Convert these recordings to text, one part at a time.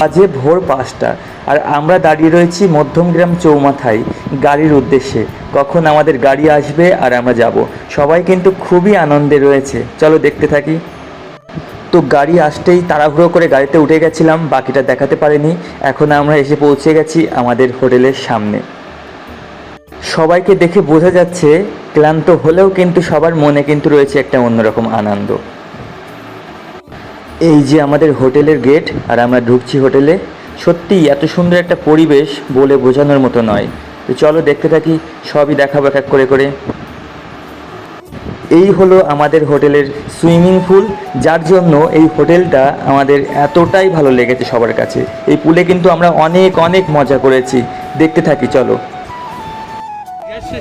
বাজে ভোর পাঁচটা। আর আমরা দাঁড়িয়ে রয়েছি মধ্যমগ্রাম চৌমাথায় গাড়ির উদ্দেশ্যে। কখন আমাদের গাড়ি আসবে আর আমরা যাব। সবাই কিন্তু খুবই আনন্দে রয়েছে। চলো দেখতে থাকি। তো গাড়ি আসতেই তাড়াহুড়ো করে গাড়িতে উঠে গেছিলাম, বাকিটা দেখাতে পারিনি। এখন আমরা এসে পৌঁছে গেছি আমাদের হোটেলের সামনে। সবাইকে দেখে বোঝা যাচ্ছে, ক্লান্ত হলেও কিন্তু সবার মনে কিন্তু রয়েছে একটা অন্যরকম আনন্দ। এই যে আমাদের হোটেলের গেট, আর আমরা ঢুকছি হোটেলে সত্যি এত সুন্দর একটা পরিবেশ বলে বোঝানোর মতো নয়। তো চলো দেখতে থাকি, সবই দেখাবো এক করে করে। এই হলো আমাদের হোটেলের সুইমিং পুল, যার জন্য এই হোটেলটা আমাদের এতটাই ভালো লেগেছে সবার কাছে। এই পুলে কিন্তু আমরা অনেক অনেক মজা করেছি। দেখতে থাকি, চলো।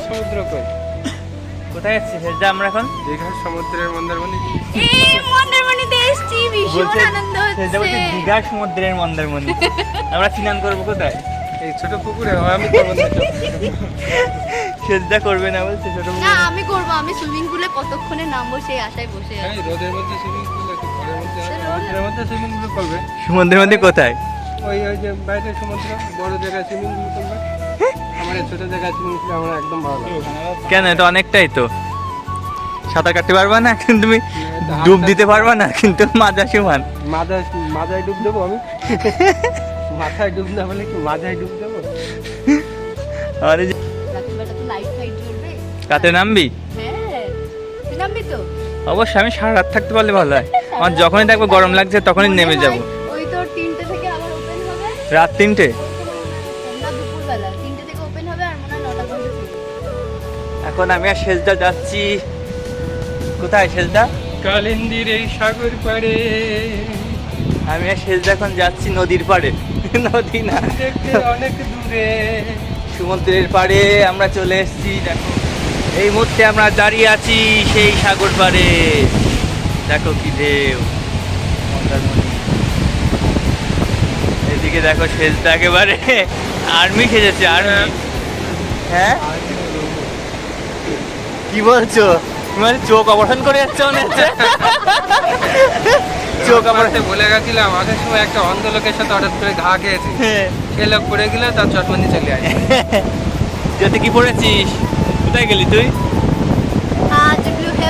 সমুদ্র কোথায় যাচ্ছি সেটা আমরা এখন। দীঘার সমুদ্রের মন্দারমণি। এই মন্দারমণিতে এসছি ভীষণ আনন্দ হচ্ছে। দীঘার সমুদ্রের মন্দারমণি। আমরা স্নান করব কোথায়? এই ছোট পুকুরে আমি তো। বন্ধু সেটা করবে না বলছে ছোট না আমি করব আমি সুইমিং পুলে কতক্ষণে নামবো সেই আশায় বসে আছি। রোদের মধ্যে সুইমিং পুল ঘরের মধ্যে সুইমিং পুল করবে। সমুদ্রের মধ্যে কোথায়? ওই ওই যে বাইরে সমুদ্র বড় জায়গায় সুইমিং পুল করবে। কেন এটা অনেকটাই তো। সাঁতার কাটতে পারবা না কিন্তু তুমি ডুব দিতে পারবা না কিন্তু মাজা সমান। মাথায় মাথায় ডুব দেবো আমি? মাথায় ডুব না বলে কি মাথায় ডুব দেবো? আর রাতে নামবি? হ্যাঁ অবশ্যই আমি সারা রাত থাকতে পারলে ভালো হয়। আমার যখনই দেখব গরম লাগছে তখনই নেমে যাব। ওই তোর তিনটে থেকে আবার ওপেন হবে। রাত তিনটে? এখন আমি আর সেজদা যাচ্ছি। কোথায় সেজদা কালিন্দির এই সাগর পাড়ে। আমি আর সেজদা এখন যাচ্ছি নদীর পাড়ে। নদী না। অনেক দূরে। সমুদ্রের পাড়ে আমরা চলে এসেছি দেখো। এই মুহূর্তে আমরা দাঁড়িয়ে আছি সেই সাগর পাড়ে। দেখো কি ঢেউ। মন্দারমণি। এদিকে দেখো সেজটা একেবারে আর্মি সেজেছে আর্মি হ্যাঁ। কি বলছো? তোমার চোখ অপারেশন করে যাচ্ছে মনে হচ্ছে। চোখ অপারেশন বলে গেছিলাম আগের সময় একটা অন্ধ লোকের সাথে হঠাৎ করে ঘা খেয়েছি। সে লোক পড়ে গেলে তার চটবন্দি চলে আসে। যাতে কি পড়েছিস? কোথায় গেলি তুই? আজ ব্লু হে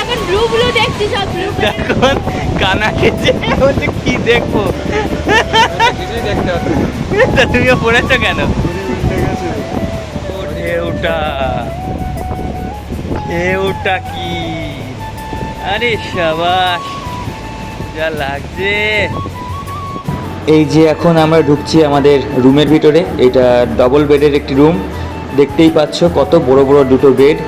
এখন ব্লু ব্লু দেখছি সব ব্লু এখন কানা খেয়েছে বলছে কি দেখব? কিছুই দেখতে হচ্ছে তুমিও পড়েছো কেন? ঢেউটা ঢেউটা কি? আরে সাবাস, যা লাগছে। এই যে এখন আমরা ঢুকছি আমাদের রুমের ভিতরে, এটা ডবল বেডের একটি রুম দেখতেই পাচ্ছ কত বড় বড় দুটো বেড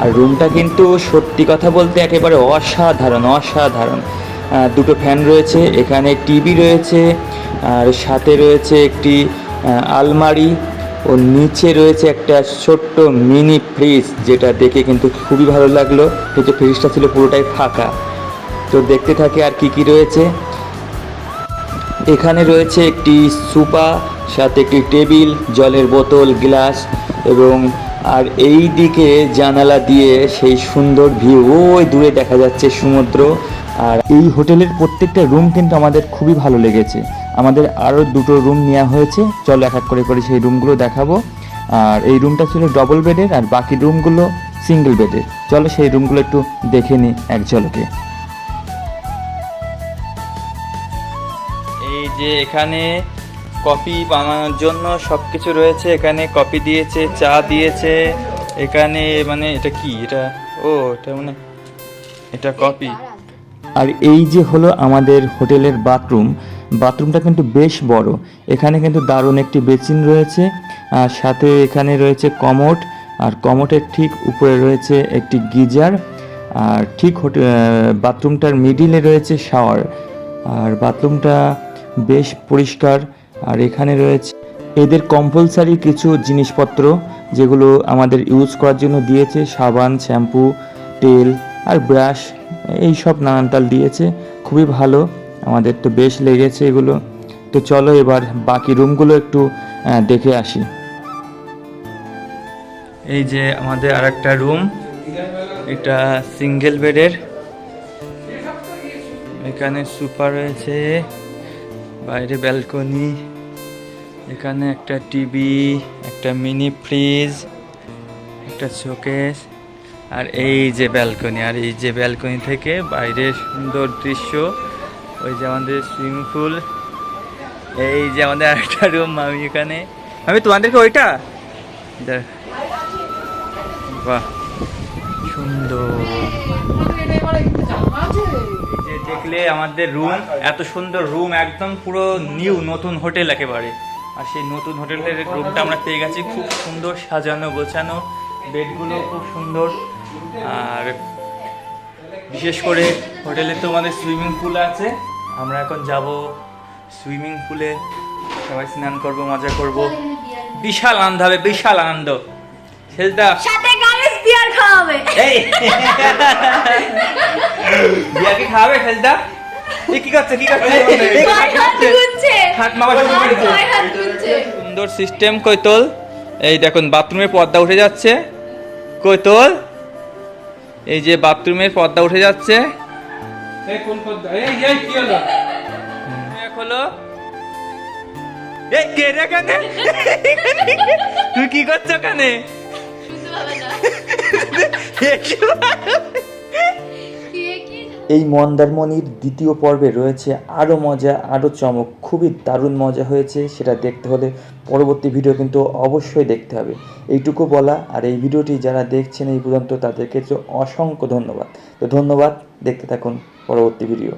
আর রুমটা কিন্তু সত্যি কথা বলতে একেবারে অসাধারণ অসাধারণ। দুটো ফ্যান রয়েছে, এখানে টিভি রয়েছে, আর সাথে রয়েছে একটি আলমারি। ও নিচে রয়েছে একটা ছোট্ট মিনি ফ্রিজ, যেটা দেখে কিন্তু খুবই ভালো লাগল। যে ফ্রিজটা ছিল পুরোটাই ফাঁকা। তো দেখতে থাকে আর কি কি রয়েছে। এখানে রয়েছে একটি সুপা, সাথে একটি টেবিল, জলের বোতল, গ্লাস এবং আর এই দিকে জানালা দিয়ে সেই সুন্দর ভিউ। ওই দূরে দেখা যাচ্ছে সমুদ্র। আর এই হোটেলের প্রত্যেকটা রুম কিন্তু আমাদের খুবই ভালো লেগেছে। আমাদের আরও দুটো রুম নেওয়া হয়েছে। চলো এক এক করে করে সেই রুমগুলো দেখাবো। আর এই রুমটা ছিল ডবল বেডের আর বাকি রুমগুলো সিঙ্গেল বেডের চলো সেই রুমগুলো একটু দেখে নিই এক ঝলকে। এই যে এখানে কফি বানানোর জন্য সব কিছু রয়েছে। এখানে কফি দিয়েছে চা দিয়েছে। এখানে মানে এটা কি? এটা ও এটা মানে এটা কফি আর এই যে হলো আমাদের হোটেলের বাথরুম বাথরুমটা কিন্তু বেশ বড়। এখানে কিন্তু দারুণ একটি বেসিন রয়েছে, আর সাথে এখানে রয়েছে কমোড আর কমোডের ঠিক উপরে রয়েছে একটি গিজার, আর ঠিক বাথরুমটার মিডিলে রয়েছে শাওয়ার, আর বাথরুমটা বেশ পরিষ্কার, আর এখানে রয়েছে এদের কম্পালসারি কিছু জিনিসপত্র, যেগুলো আমাদের ইউজ করার জন্য দিয়েছে, সাবান, শ্যাম্পু, তেল, আর ব্রাশ, এই সব নানান তাল দিয়েছে, খুবই ভালো। আমাদের তো বেশ লেগেছে এগুলো। তো চলো এবার বাকি রুমগুলো একটু দেখে আসি। এই যে আমাদের আর একটা রুম, এটা সিঙ্গেল বেডের। এখানে সুপার রয়েছে, বাইরে ব্যালকনি, এখানে একটা টিভি, একটা মিনি ফ্রিজ, একটা শোকেস, আর এই যে ব্যালকনি, আর এই যে ব্যালকনি থেকে বাইরের সুন্দর দৃশ্য ওই যে আমাদের সুইমিং পুল এই যে আমাদের আরেকটা রুম আমি এখানে। আমি তোমাদেরকে ওইটা। বাহ, সুন্দর। দেখলে আমাদের রুম এত সুন্দর রুম একদম পুরো নিউ নতুন হোটেল একেবারে। আর সেই নতুন হোটেলের রুমটা আমরা পেয়ে গেছি খুব সুন্দর সাজানো, গোছানো। বেডগুলো খুব সুন্দর। আর বিশেষ করে হোটেলে তো আমাদের সুইমিং পুল আছে। আমরা এখন যাব সুইমিং পুলে। সবাই স্নান করব মজা করব। বিশাল আনন্দ হবে বিশাল আনন্দ। সেলদা সাথে গার্লস বিয়ার খাওয়াবে। এই। বিয়া কি খাওয়াবে সেলদা এ কি করছে কি করছে? হাত গুনছে। হাত মারা শুরু করেছে। হাত গুনছে। সুন্দর সিস্টেম কৈতল। এই দেখুন বাথরুমের পর্দা উঠে যাচ্ছে। কৈতল। এই যে বাথরুমের পর্দা উঠে যাচ্ছে। এই তুই কি করছ কানে এই মন্দারমণির দ্বিতীয় পর্বে রয়েছে আরও মজা আরও চমক, খুবই দারুণ মজা হয়েছে, সেটা দেখতে হলে পরবর্তী ভিডিও কিন্তু অবশ্যই দেখতে হবে। এইটুকু বলা, আর এই ভিডিওটি যারা দেখছেন এই পর্যন্ত তাদেরকে অসংখ্য ধন্যবাদ। তো ধন্যবাদ, দেখতে থাকুন। পরবর্তী ভিডিও